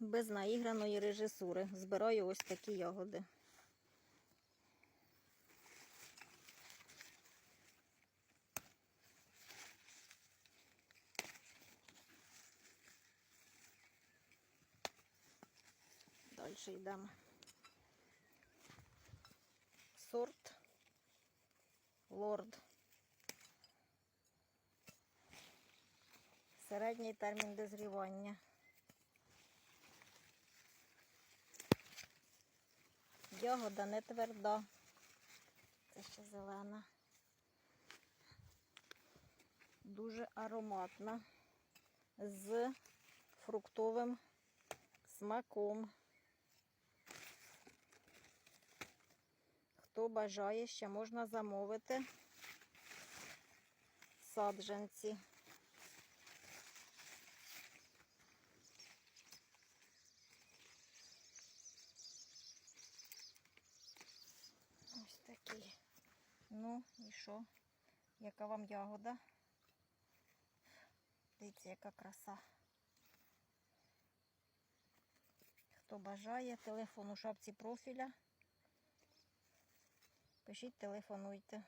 без наіграної режисури. Збираю ось такі ягоди. Далі йдемо. Сорт лорд. Середній термін дозрівання. Ягода не тверда. Це ще зелена. Дуже ароматна. З фруктовим смаком. Хто бажає, ще можна замовити саджанці. Ось такі. Ну і що? Яка вам ягода? Дивіться, яка краса. Хто бажає, телефон у шапці профіля. Пишіть, телефонуйте.